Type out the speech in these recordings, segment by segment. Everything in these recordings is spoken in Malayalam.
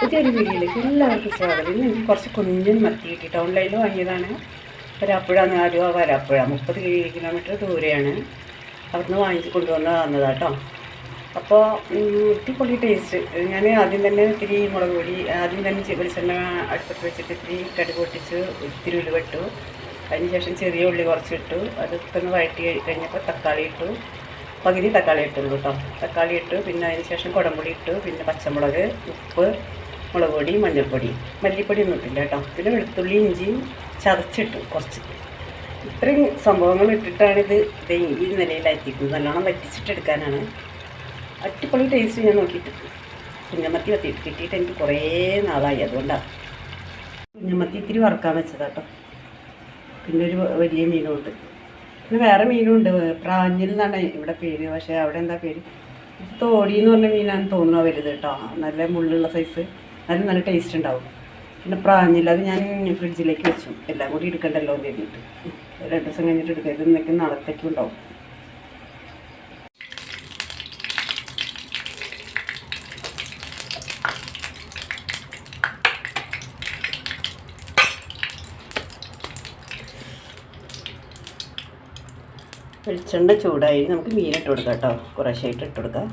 പുതിയൊരു വീഡിയോയിലേക്ക് എല്ലാവർക്കും സ്വാഗതം. ഇന്ന് എനിക്ക് കുറച്ച് കുഞ്ഞൻ മത്തി കിട്ടി ടൗണിലായിട്ട് വാങ്ങിയതാണ്. വരാപ്പുഴ ആലുവ വരാപ്പുഴ മുപ്പത് കിലോമീറ്റർ ദൂരെയാണ്. അവിടുന്ന് വാങ്ങിച്ച് കൊണ്ടുവന്ന് തന്നതാട്ടോ അപ്പോൾ അടിപൊളി ടേസ്റ്റ്. ഞാൻ ആദ്യം തന്നെ ഇത്തിരി മുളക് പൊടി ആദ്യം തന്നെ വെളിച്ചെണ്ണ അടുപ്പത്ത് വെച്ചിട്ട് ഇത്തിരി കടുക് പൊട്ടിച്ച് ഇത്തിരി ഉലുവിട്ടു അതിന് ശേഷം ചെറിയ ഉള്ളി കുറച്ചിട്ടു അതൊക്കെ ഒന്ന് വഴറ്റി കഴിഞ്ഞപ്പോൾ തക്കാളി ഇട്ടു. പകുതി തക്കാളി ഇട്ടുള്ളൂ കേട്ടോ തക്കാളി ഇട്ടു. പിന്നെ അതിന് ശേഷം കുടംപൊടി ഇട്ടു. പിന്നെ പച്ചമുളക് ഉപ്പ് മുളക് പൊടി മഞ്ഞൾപ്പൊടി. മല്ലിപ്പൊടി ഒന്നും ഇട്ടില്ല കേട്ടോ പിന്നെ വെളുത്തുള്ളി ഇഞ്ചിയും ചതച്ചിട്ടു കുറച്ച്. ഇത്രയും സംഭവങ്ങൾ ഇട്ടിട്ടാണ് ഇത് ഈ നിലയിലെത്തിക്കുന്നത് നല്ലോണം വറ്റിച്ചിട്ടെടുക്കാനാണ് അടിപൊളി ടേസ്റ്റ് ഞാൻ നോക്കിയിട്ട്. കുഞ്ഞമത്തി വത്തി കിട്ടിയിട്ട് എനിക്ക് കുറേ നാളായി അതുകൊണ്ടാണ് കുഞ്ഞമത്തി ഇത്തിരി വറുക്കാൻ വെച്ചതാട്ടോ പിന്നെ ഒരു വലിയ മീനുണ്ട്. പിന്നെ വേറെ മീനുണ്ട്. പ്രാഞ്ഞിൽ എന്നാണ് ഇവിടെ പേര്. പക്ഷേ അവിടെ എന്താ പേര്? തോടി എന്ന് പറഞ്ഞ മീനാണ് തോന്നുന്നത് വലുത് കേട്ടോ നല്ല മുള്ളുള്ള സൈസ് നല്ല നല്ല ടേസ്റ്റ് ഉണ്ടാവും. പിന്നെ പ്രാഞ്ഞില്ല അത് ഞാൻ ഫ്രിഡ്ജിലേക്ക് വെച്ചു. എല്ലാം കൂടി എടുക്കണ്ടല്ലോ എന്ന് കരുതിയിട്ട്. രണ്ട് ദിവസം കഴിഞ്ഞിട്ട് എടുക്കരുത് എന്നൊക്കെ നാളത്തേക്കും ഉണ്ടാവും. വെളിച്ചെണ്ണ ചൂടായി. നമുക്ക് മീനിട്ട് കൊടുക്കാം കേട്ടോ. കുറേശ്ശായിട്ട് ഇട്ട് കൊടുക്കാം.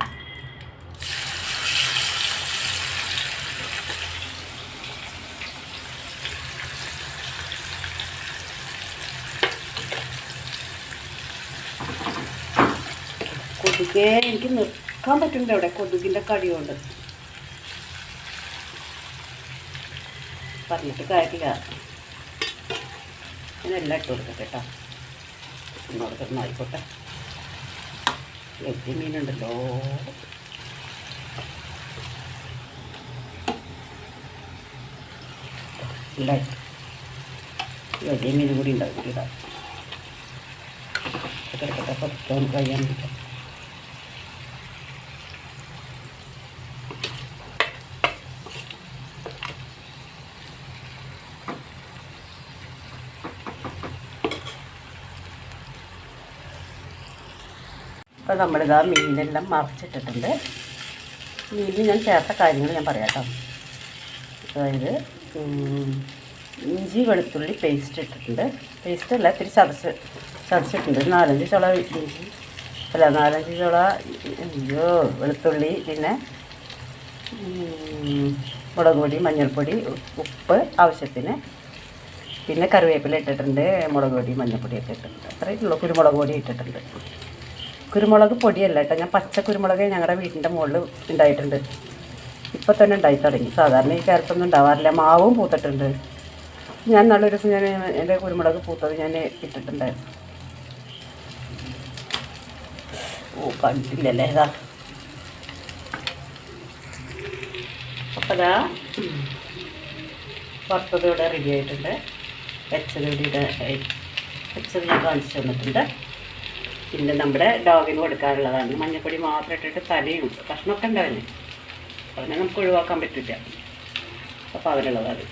കൊതുകെ എനിക്ക് നിൽക്കാൻ പറ്റുന്നുണ്ട് അവിടെ. കൊതുകിന്റെ കടിയുണ്ട്. പറഞ്ഞിട്ട് കാര്യമില്ല. ഞാനെല്ലാം ഇട്ട് കൊടുക്കട്ടെ കേട്ടോ. ഇന്ന് കിടന്ന് ആയിക്കോട്ടെ. എത്തി മീനുണ്ടല്ലോ. വലിയ മീനും കൂടി ഉണ്ടാവും. കൂടി ഇടാം കിടക്കട്ടെ പത്ത് നമുക്ക് കഴിയാൻ പറ്റും അപ്പോൾ ആ മീനെല്ലാം മറച്ചിട്ടിട്ടുണ്ട്. മീനിൽ ഞാൻ ചേർത്ത കാര്യങ്ങൾ ഞാൻ പറയാം കേട്ടോ. അതായത് ഇഞ്ചി വെളുത്തുള്ളി പേസ്റ്റ് ഇട്ടിട്ടുണ്ട്. പേസ്റ്റ് അല്ല ഇത്തിരി ചതച്ച് ചതച്ചിട്ടുണ്ട്. നാലഞ്ച് ചുള ഇഞ്ചി. അല്ല നാലഞ്ച് ചുള അയ്യോ വെളുത്തുള്ളി പിന്നെ മുളക് പൊടി മഞ്ഞൾപ്പൊടി ഉപ്പ് ആവശ്യത്തിന്. പിന്നെ കറിവേപ്പില ഇട്ടിട്ടുണ്ട് മുളക് പൊടി മഞ്ഞൾപ്പൊടി ഒക്കെ ഇട്ടിട്ടുണ്ട്. അത്രയും ഉള്ളൂ. കുരുമുളക് പൊടി ഇട്ടിട്ടുണ്ട്. കുരുമുളക് പൊടിയല്ല കേട്ടോ. ഞാൻ പച്ച കുരുമുളക് ഞങ്ങളുടെ വീടിന്റെ മുകളിൽ ഉണ്ടായിട്ടുണ്ട് ഇപ്പം തന്നെ ഉണ്ടായി തുടങ്ങി. സാധാരണ ഈ കയറത്തൊന്നും ഉണ്ടാവാറില്ല മാവും പൂത്തിട്ടുണ്ട്. ഞാൻ നല്ലൊരു ദിവസം ഞാൻ എന്റെ കുരുമുളക് പൂത്തത് ഞാൻ ഇട്ടിട്ടുണ്ടായിരുന്നു. ഓ കണ്ടില്ലല്ലേ ഇതാ. അപ്പോൾ അതാ വറുത്തത് ഇവിടെ റെഡി ആയിട്ടുണ്ട്. വെച്ചത് ഇവിടെ വെച്ചത് കാണിച്ചു തന്നിട്ടുണ്ട്. പിന്നെ നമ്മുടെ ഡോഗിന് കൊടുക്കാറുള്ളതാണ്. മഞ്ഞപ്പൊടി മാത്രം ഇട്ടിട്ട് തലയും കഷ്ണമൊക്കെ ഉണ്ടാവില്ലേ? അതിനെ നമുക്ക് ഒഴിവാക്കാൻ പറ്റില്ല. അപ്പോൾ അതിനുള്ളതാണ്